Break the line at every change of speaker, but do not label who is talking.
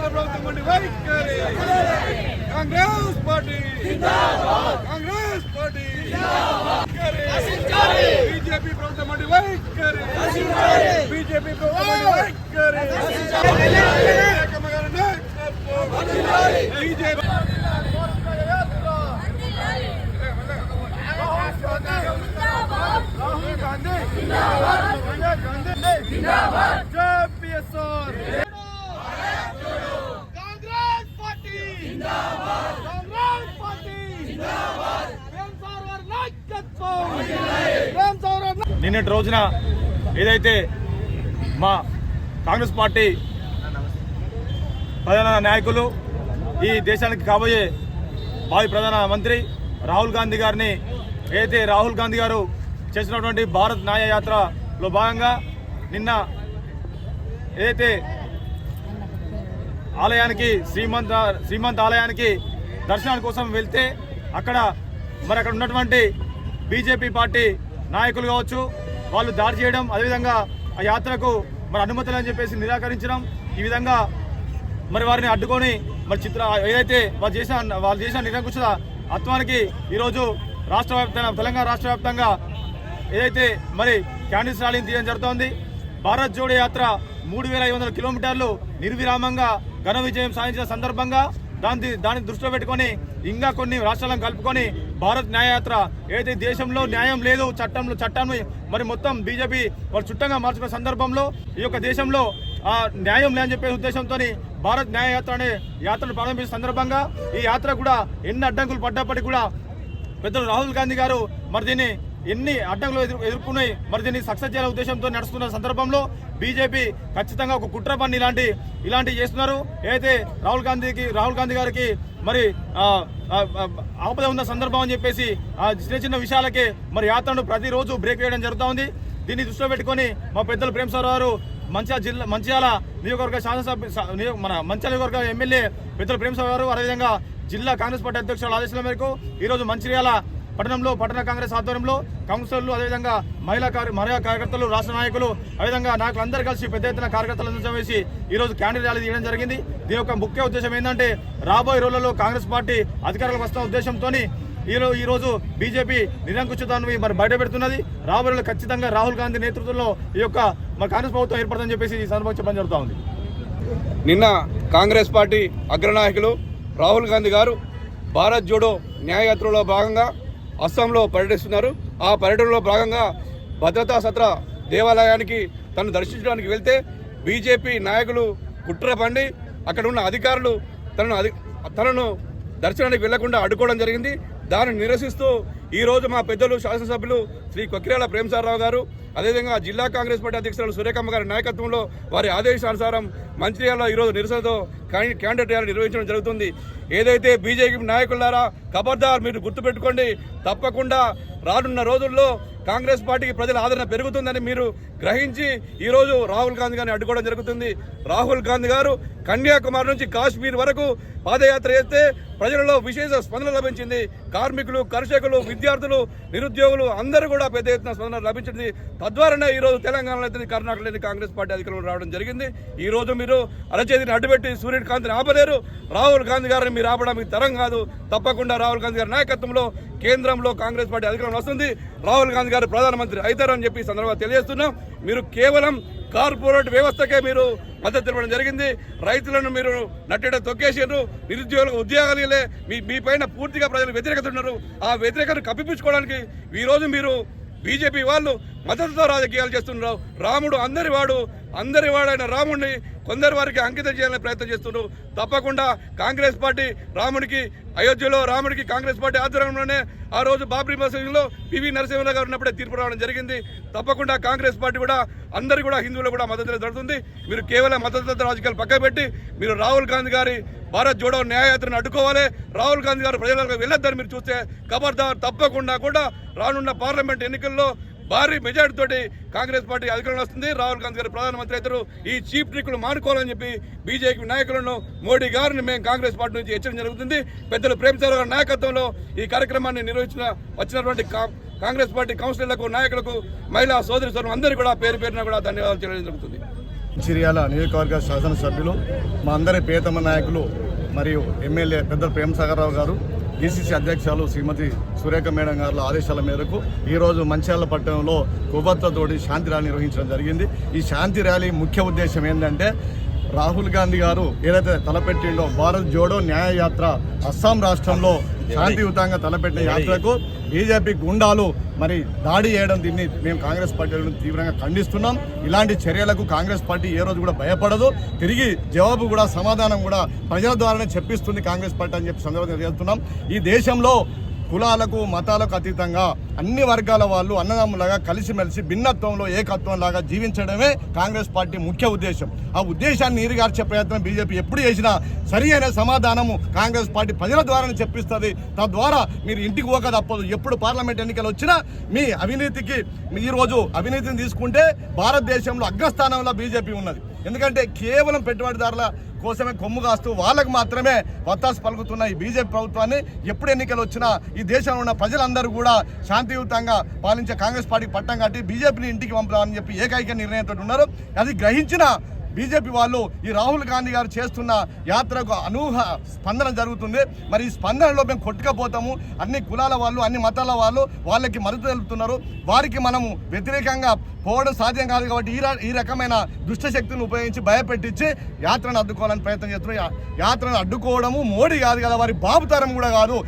కేంద్ర ప్రభుత్వం వంటి వైఖరి Congress party Congress party BJP ప్రభుత్వం వంటి వైఖరి బీజేపీ ప్రభుత్వం వంటి వైఖరి ఏకమ గారి నాయకత్వం. BJP Rahul Gandhi Sonia Gandhi JPSR Congress party Congress party Prem Sagar నాయకత్వం ప్రేమ్ సాగర్
నిన్నటి రోజున ఏదైతే మా కాంగ్రెస్ పార్టీ ప్రధాన నాయకులు ఈ దేశానికి కాబోయే భావి ప్రధాన మంత్రి రాహుల్ గాంధీ గారిని ఏదైతే రాహుల్ గాంధీ గారు చేసినటువంటి భారత్ న్యాయ యాత్రలో భాగంగా నిన్న ఏదైతే ఆలయానికి శ్రీమంత శ్రీమంత్ ఆలయానికి దర్శనాల కోసం వెళ్తే అక్కడ మరి అక్కడ ఉన్నటువంటి బీజేపీ పార్టీ నాయకులు కావచ్చు వాళ్ళు దాడి చేయడం అదేవిధంగా ఆ యాత్రకు మరి అనుమతులు అని చెప్పేసి నిరాకరించడం ఈ విధంగా మరి వారిని అడ్డుకొని మరి చిత్ర ఏదైతే వాళ్ళు చేసిన వాళ్ళు చేసిన నిరంకుశ అత్వానికి ఈరోజు రాష్ట్ర వ్యాప్తంగా తెలంగాణ రాష్ట్ర వ్యాప్తంగా ఏదైతే మరి క్యాండిల్స్ ర్యాలీని తీయడం జరుగుతోంది భారత్ జోడో యాత్ర మూడు వేల ఐదు వందల కిలోమీటర్లు నిర్విరామంగా ఘన విజయం సాధించిన సందర్భంగా దాని దాన్ని దృష్టిలో పెట్టుకొని ఇంకా కొన్ని రాష్ట్రాలను కలుపుకొని భారత్ న్యాయయాత్ర ఏదైతే దేశంలో న్యాయం లేదు చట్టంలో చట్టాన్ని మరి మొత్తం బీజేపీ వాళ్ళు చుట్టంగా మార్చుకున్న సందర్భంలో ఈ యొక్క దేశంలో ఆ న్యాయం లేని చెప్పే ఉద్దేశంతో భారత్ న్యాయయాత్ర అనే యాత్రను ప్రారంభించిన సందర్భంగా ఈ యాత్ర కూడా ఎన్ని అడ్డంకులు పడ్డప్పటికీ కూడా పెద్దలు రాహుల్ గాంధీ గారు మరి దీన్ని ఎన్ని అడ్డంకులు ఎదురు ఎదుర్కొన్నాయి? మరి దీన్ని సక్సెస్ చేయాల ఉద్దేశంతో నడుస్తున్న సందర్భంలో బీజేపీ ఖచ్చితంగా ఒక కుట్ర పని ఇలాంటి ఇలాంటివి చేస్తున్నారు. ఏదైతే రాహుల్ గాంధీకి రాహుల్ గాంధీ గారికి మరి ఆపద ఉన్న సందర్భం అని చెప్పేసి ఆ చిన్న చిన్న విషయాలకే మరి యాత్రను ప్రతిరోజు బ్రేక్ వేయడం జరుగుతూ ఉంది. దీన్ని దృష్టిలో పెట్టుకొని మా పెద్దలు సార్ గారు మంచిర్యాల జిల్లా మంచిర్యాల నియోజకవర్గ శాసనసభ మన మంచిర్యాల నియోజకవర్గ ఎమ్మెల్యే పెద్దలు ప్రేమసారావు గారు అదేవిధంగా జిల్లా కాంగ్రెస్ పార్టీ అధ్యక్షుల ఆదేశాల మేరకు ఈరోజు మంచిర్యాల పట్టణంలో పట్టణ కాంగ్రెస్ ఆధ్వర్యంలో కౌన్సిలర్లు అదేవిధంగా మహిళా కార్య మహిళా కార్యకర్తలు రాష్ట్ర నాయకులు అదేవిధంగా నాయకులు అందరూ కలిసి పెద్ద ఎత్తున కార్యకర్తలను సమావేశి ఈరోజు క్యాండిడేట్ ర్యాలీ తీయడం జరిగింది. దీని యొక్క ముఖ్య ఉద్దేశం ఏంటంటే రాబోయే రోజులలో కాంగ్రెస్ పార్టీ అధికారంలోకి వస్తున్న ఉద్దేశంతో ఈరోజు ఈ రోజు బీజేపీ నిరంకుశతాన్ని మరి బయటపెడుతున్నది రాబోయే ఖచ్చితంగా రాహుల్ గాంధీ నేతృత్వంలో ఈ యొక్క మరి కాంగ్రెస్ ప్రభుత్వం ఏర్పడుతుందని చెప్పేసి ఈ సందర్భంగా చెప్పడం జరుగుతూ ఉంది.
నిన్న కాంగ్రెస్ పార్టీ అగ్రనాయకులు రాహుల్ గాంధీ గారు భారత్ జోడో న్యాయయాత్రలో భాగంగా అస్సాంలో పర్యటిస్తున్నారు. ఆ పర్యటనలో భాగంగా భద్రతా సత్ర దేవాలయానికి తను దర్శించడానికి వెళ్తే బీజేపీ నాయకులు కుట్ర పండి అక్కడ ఉన్న అధికారులు తనను అధి తనను దర్శనానికి వెళ్ళకుండా అడ్డుకోవడం జరిగింది. దానిని నిరసిస్తూ ఈ రోజు మా పెద్దలు శాసనసభ్యులు శ్రీ కొక్కిరాల ప్రేమసారరావు గారు అదేవిధంగా జిల్లా కాంగ్రెస్ పార్టీ అధ్యక్షురాలు సూర్యకమ్మ గారి నాయకత్వంలో వారి ఆదేశానుసారం మంచిర్యాలలో ఈరోజు నిరసనతో క్యాండిడేట్ ర్యాలీ నిర్వహించడం జరుగుతుంది. ఏదైతే బీజేపీ నాయకులారా ఖబర్దార్ మీరు గుర్తుపెట్టుకోండి తప్పకుండా రానున్న రోజుల్లో కాంగ్రెస్ పార్టీకి ప్రజల ఆదరణ పెరుగుతుందని మీరు గ్రహించి ఈరోజు రాహుల్ గాంధీ గారిని అడ్డుకోవడం జరుగుతుంది. రాహుల్ గాంధీ గారు కన్యాకుమారి నుంచి కాశ్మీర్ వరకు పాదయాత్ర చేస్తే ప్రజలలో విశేష స్పందన లభించింది. కార్మికులు కర్షకులు విద్యార్థులు నిరుద్యోగులు అందరూ కూడా పెద్ద ఎత్తున స్పందన లభించింది. తద్వారానే ఈ రోజు తెలంగాణలో అయితే కర్ణాటకలో కాంగ్రెస్ పార్టీ అధికారంలో రావడం జరిగింది. ఈ రోజు మీరు అరచేతిని అడ్డుపెట్టి సూర్యకాంతిని ఆపలేరు. రాహుల్ గాంధీ గారిని మీరు ఆపడం మీకు తరం కాదు. తప్పకుండా రాహుల్ గాంధీ గారి నాయకత్వంలో కేంద్రంలో కాంగ్రెస్ పార్టీ అధికారంలో వస్తుంది. రాహుల్ గాంధీ గారు ప్రధానమంత్రి అవుతారని చెప్పి సందర్భంగా తెలియజేస్తున్నాం. మీరు కేవలం కార్పొరేట్ వ్యవస్థకే మీరు మద్దతు ఇవ్వడం జరిగింది. రైతులను మీరు నట్టేట తొక్కేసారు నిరుద్యోగులకు ఉద్యోగాలు లే మీ మీ పైన పూర్తిగా ప్రజలు వ్యతిరేకత ఉన్నారు ఆ వ్యతిరేకతను కప్పిపుచ్చుకోవడానికి ఈరోజు రోజు మీరు బీజేపీ వాళ్ళు మద్దతుతో రాజకీయాలు చేస్తున్నారు రాముడు అందరి వాడు అందరి వాడైన రాముడిని కొందరి వారికి అంకితం చేయాలని ప్రయత్నం చేస్తున్నారు తప్పకుండా కాంగ్రెస్ పార్టీ రాముడికి అయోధ్యలో రాముడికి కాంగ్రెస్ పార్టీ ఆధ్వర్యంలోనే ఆ రోజు బాబ్రీ మసీదులో పివి నరసింహరావు గారు ఉన్నప్పుడే తీర్పు రావడం జరిగింది. తప్పకుండా కాంగ్రెస్ పార్టీ కూడా అందరు కూడా హిందువులు కూడా మద్దతు జరుగుతుంది. మీరు కేవలం మద్దతు రాజకీయాలు పక్క పెట్టి మీరు రాహుల్ గాంధీ గారి భారత్ జోడో న్యాయయాత్రను అడ్డుకోవాలి. రాహుల్ గాంధీ గారు ప్రజలకు వెళ్ళొద్దని మీరు చూస్తే ఖబర్దార్ తప్పకుండా కూడా రానున్న పార్లమెంట్ ఎన్నికల్లో భారీ మెజార్టీ తోటి కాంగ్రెస్ పార్టీ అధికారంలో వస్తుంది. రాహుల్ గాంధీ గారు ప్రధానమంత్రి అవుతారు. ఈ చీప్ ట్రిక్లు మానుకోవాలని చెప్పి బీజేపీ నాయకులను మోడీ గారిని మేము కాంగ్రెస్ పార్టీ నుంచి హెచ్చరించడం జరుగుతుంది. పెద్దలు ప్రేమసారావు గారి నాయకత్వంలో ఈ కార్యక్రమాన్ని నిర్వహించిన వచ్చినటువంటి కా- కాంగ్రెస్ పార్టీ కౌన్సిలర్లకు నాయకులకు మహిళా సోదరి సోదరులు అందరికీ కూడా పేరు పేరున కూడా ధన్యవాదాలు చేయడం జరుగుతుంది.
చిరియాల నియోజకవర్గ శాసనసభ్యులు మా అందరి ప్రియతమ నాయకులు మరియు ఎమ్మెల్యే పెద్ద ప్రేమసాగరరావు గారు డిసిసి అధ్యక్షులు శ్రీమతి సురేఖ మేడం గారి ఆదేశాల మేరకు ఈరోజు మంచాల పట్టణంలో కొవ్వొత్తులతోటి శాంతి ర్యాలీ నిర్వహించడం జరిగింది. ఈ శాంతి ర్యాలీ ముఖ్య ఉద్దేశం ఏంటంటే రాహుల్ గాంధీ గారు ఏదైతే తలపెట్టిండో భారత్ జోడో న్యాయ యాత్ర అస్సాం రాష్ట్రంలో శాంతియుతంగా తలపెట్టిన యాత్రకు బీజేపీ గుండాలు మరి దాడి చేయడం దీన్ని మేము కాంగ్రెస్ పార్టీలను తీవ్రంగా ఖండిస్తున్నాం. ఇలాంటి చర్యలకు కాంగ్రెస్ పార్టీ ఏ రోజు కూడా భయపడదు. తిరిగి జవాబు కూడా సమాధానం కూడా ప్రజల ద్వారానే చెప్పిస్తుంది కాంగ్రెస్ పార్టీ అని చెప్పి సందర్భంగా తెలియజేస్తున్నాం. ఈ దేశంలో కులాలకు మతాలకు అతీతంగా అన్ని వర్గాల వాళ్ళు అన్నదమ్ములాగా కలిసిమెలిసి భిన్నత్వంలో ఏకత్వం లాగా జీవించడమే కాంగ్రెస్ పార్టీ ముఖ్య ఉద్దేశం. ఆ ఉద్దేశాన్ని నీరుగార్చే ప్రయత్నం బీజేపీ ఎప్పుడు చేసినా సరి అయిన సమాధానము కాంగ్రెస్ పార్టీ ప్రజల ద్వారానే చెప్పిస్తుంది. తద్వారా మీరు ఇంటికి పోక తప్పదు. ఎప్పుడు పార్లమెంట్ ఎన్నికలు వచ్చినా మీ అవినీతికి మీ అవినీతిని తీసుకుంటే భారతదేశంలో అగ్రస్థానంలో బీజేపీ ఉన్నది. ఎందుకంటే కేవలం పెట్టుబడిదారుల కోసమే కొమ్ము కాస్తూ వాళ్ళకు మాత్రమే వత్తాసు పలుకుతున్న ఈ బీజేపీ ప్రభుత్వాన్ని ఎప్పుడు ఎన్నికలు వచ్చినా ఈ దేశంలో ఉన్న ప్రజలందరూ కూడా శాంతియుతంగా పాలించే కాంగ్రెస్ పార్టీ పట్టం కట్టి బీజేపీని ఇంటికి పంపుదామని చెప్పి ఏకైక నిర్ణయంతో ఉన్నారు. అది గ్రహించిన బీజేపీ వాళ్ళు ఈ రాహుల్ గాంధీ గారు చేస్తున్న యాత్రకు అనూహ స్పందన జరుగుతుంది. మరి ఈ స్పందనలో మేము కొట్టుకపోతాము. అన్ని కులాల వాళ్ళు అన్ని మతాల వాళ్ళు వాళ్ళకి మద్దతు తెలుపుతున్నారు. వారికి మనము వ్యతిరేకంగా పోవడం సాధ్యం కాదు కాబట్టి ఈ ఈ రకమైన దుష్టశక్తిని ఉపయోగించి భయపెట్టించి యాత్రను అడ్డుకోవాలని ప్రయత్నం చేస్తున్నారు. యాత్రను అడ్డుకోవడము మోడీ కాదు కదా వారి బాబుతరం కూడా కాదు.